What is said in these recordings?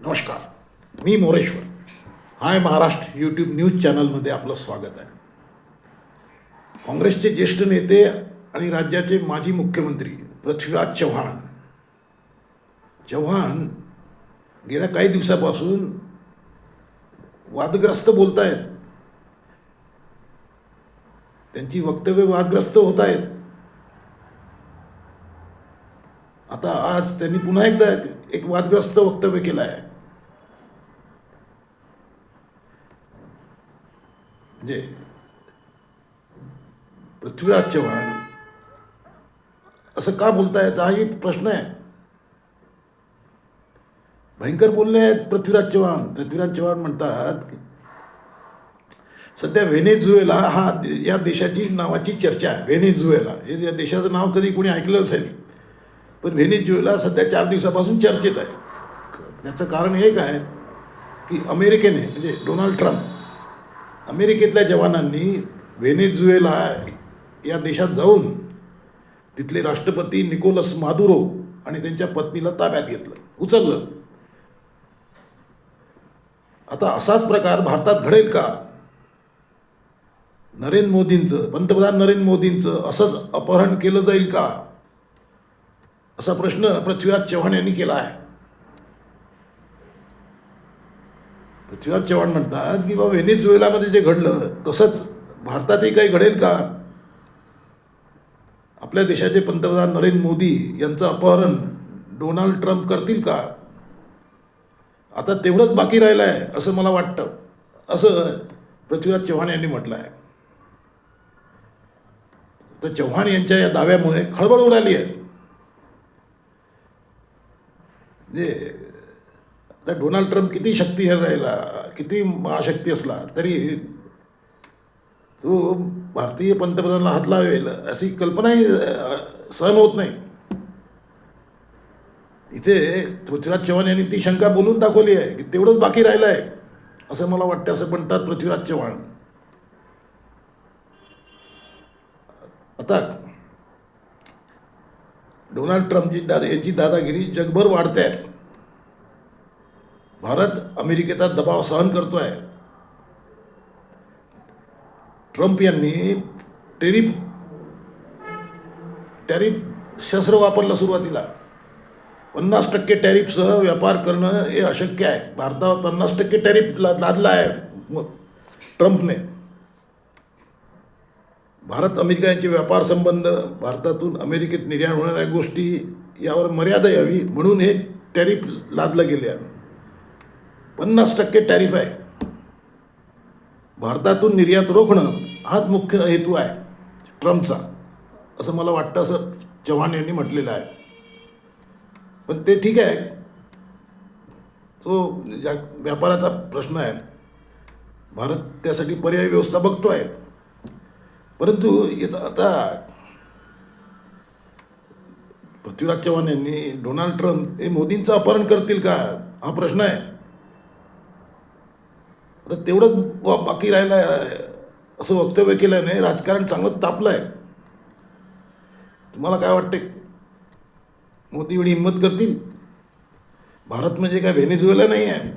नमस्कार मी Moreshwar. Hi Maharashtra YouTube news चॅनलमध्ये आपलं स्वागत आहे. काँग्रेसचे ज्येष्ठ नेते आणि राज्याचे माजी मुख्यमंत्री पृथ्वीराज चव्हाण. चव्हाण गेल्या काही दिवसापासून वादग्रस्त बोलत आहेत त्यांची वक्तव्य वादग्रस्त होत आहेत आता आज त्यांनी पुन्हा एकदा एक वादग्रस्त वक्तव्य केलं आहे म्हणजे पृथ्वीराज चव्हाण असं का बोलतायत हाही प्रश्न आहे भयंकर बोलले आहेत पृथ्वीराज चव्हाण पृथ्वीराज चव्हाण म्हणतात सध्या व्हेनेझुएला हा या देशाची नावाची चर्चा आहे व्हेनेझुएला हे या देशाचं नाव कधी कोणी ऐकलं असेल पण व्हेनेझुएला सध्या चार दिवसापासून चर्चेत आहे त्याचं कारण एक आहे की अमेरिकेने म्हणजे डोनाल्ड ट्रम्प अमेरिकेतल्या जवानांनी व्हेनेझुएला या देशात जाऊन तिथले राष्ट्रपती निकोलस मादुरो आणि त्यांच्या पत्नीला ताब्यात घेतलं उचललं. आता असाच प्रकार भारतात घडेल का? नरेंद्र मोदींचं पंतप्रधान नरेंद्र मोदींचं असंच अपहरण केलं जाईल का? असा प्रश्न पृथ्वीराज चव्हाण यांनी केला आहे. पृथ्वीराज चव्हाण म्हणतात की बाबा व्हेनेझुएलामध्ये जे घडलं तसंच भारतातही काही घडेल का? आपल्या देशाचे पंतप्रधान नरेंद्र मोदी यांचं अपहरण डोनाल्ड ट्रम्प करतील का? आता तेवढंच बाकी राहिलं आहे असं मला वाटतं. असं पृथ्वीराज चव्हाण यांनी म्हटलं आहे तर चव्हाण यांच्या या दाव्यामुळे खळबळ उडाली आहे. म्हणजे तर डोनाल्ड ट्रम्प किती शक्ती राहिला किती महाशक्ती असला तरी तो भारतीय पंतप्रधानाला हात लावेल अशी कल्पनाही सहन होत नाही. इथे पृथ्वीराज चव्हाण यांनी ती शंका बोलून दाखवली आहे की तेवढंच बाकी राहिलं आहे असं मला वाटतं असं म्हणतात पृथ्वीराज चव्हाण. आता डोनाल्ड ट्रम्पची दादा यांची दादागिरी जगभर वाढते आहे. भारत अमेरिकेचा दबाव सहन करतो आहे ट्रम्प यांनी टेरिफ टॅरिफ शस्त्र वापरलं सुरुवातीला. पन्नास टक्के टॅरिफसह व्यापार करणं हे अशक्य आहे. भारतावर पन्नास टक्के टॅरिफ ला लादला आहे मग ट्रम्पने. भारत अमेरिका यांचे व्यापार संबंध भारतातून अमेरिकेत निर्यात होणाऱ्या गोष्टी यावर मर्यादा यावी म्हणून हे टॅरिफ लादलं गेले आहे. पन्नास टक्के टॅरिफ आहे. भारतातून निर्यात रोखणं हाच मुख्य हेतू आहे ट्रम्पचा. असं मला वाटतं असं चव्हाण यांनी म्हटलेलं आहे. पण ते ठीक आहे. तो ज्या व्यापाराचा प्रश्न आहे. भारत त्यासाठी पर्यायी व्यवस्था बघतो आहे परंतु येत- आता पृथ्वीराज चव्हाण यांनी डोनाल्ड ट्रम्प हे मोदींचं अपहरण करतील का? हा प्रश्न आहे. तर तेवढंच वा- बाकी राहिलं आहे असं वक्तव्य केल्याने राजकारण चांगलं तापलं आहे तुम्हाला काय वाटते मोदी एवढी हिंमत करतील? भारत म्हणजे काय व्हेनेझुएला नाही आहे?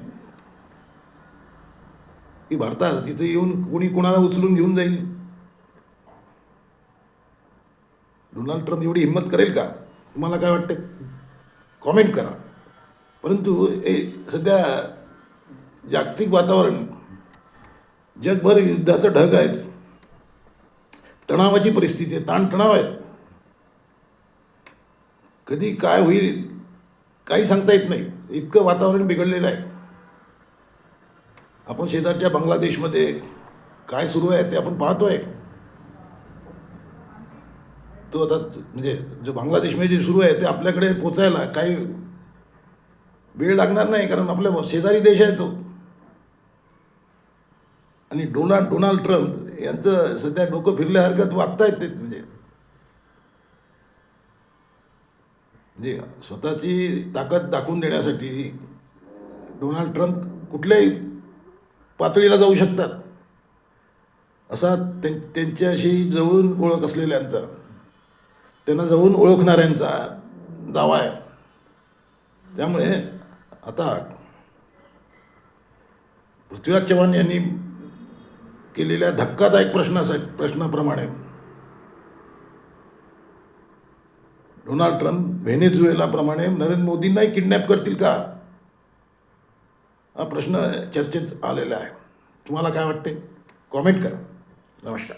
की भारतात तिथे येऊन कोणी कोणाला उचलून घेऊन जाईल? डोनाल्ड ट्रम्प एवढी हिंमत करेल का? तुम्हाला काय वाटते कॉमेंट करा. परंतु हे सध्या जागतिक वातावरण जगभर युद्धाचं ढग आहेत. तणावाची परिस्थिती आहे ताणतणाव आहेत. कधी काय होईल काही सांगता येत नाही. इतकं वातावरण बिघडलेलं आहे. आपण शेजारच्या बांगलादेशमध्ये काय सुरू आहे ते आपण पाहतोय. तो आता म्हणजे जो बांगलादेशमध्ये जे सुरू आहे ते आपल्याकडे पोचायला काही वेळ लागणार नाही कारण आपल्या शेजारी देश आहे तो. आणि डोनाल्ड डोनाल्ड ट्रम्प यांचं सध्या डोकं फिरल्यासारखं वागतायत ते म्हणजे. म्हणजे स्वतःची ताकद दाखवून देण्यासाठी डोनाल्ड ट्रम्प कुठल्याही पातळीला जाऊ शकतात. असा त्यां त्यांच्याशी जवळून ओळख असलेल्यांचा त्यांना जवळून ओळखणाऱ्यांचा दावा आहे. त्यामुळे आता पृथ्वीराज चव्हाण यांनी केलेल्या धक्कादायक प्रश्नासाठी प्रश्नाप्रमाणे. डोनाल्ड ट्रम्प व्हेनेझुएलाप्रमाणे नरेंद्र मोदींनाही किडनॅप करतील का? हा प्रश्न चर्चेत आलेला आहे. तुम्हाला काय वाटते? कॉमेंट करा. नमस्कार.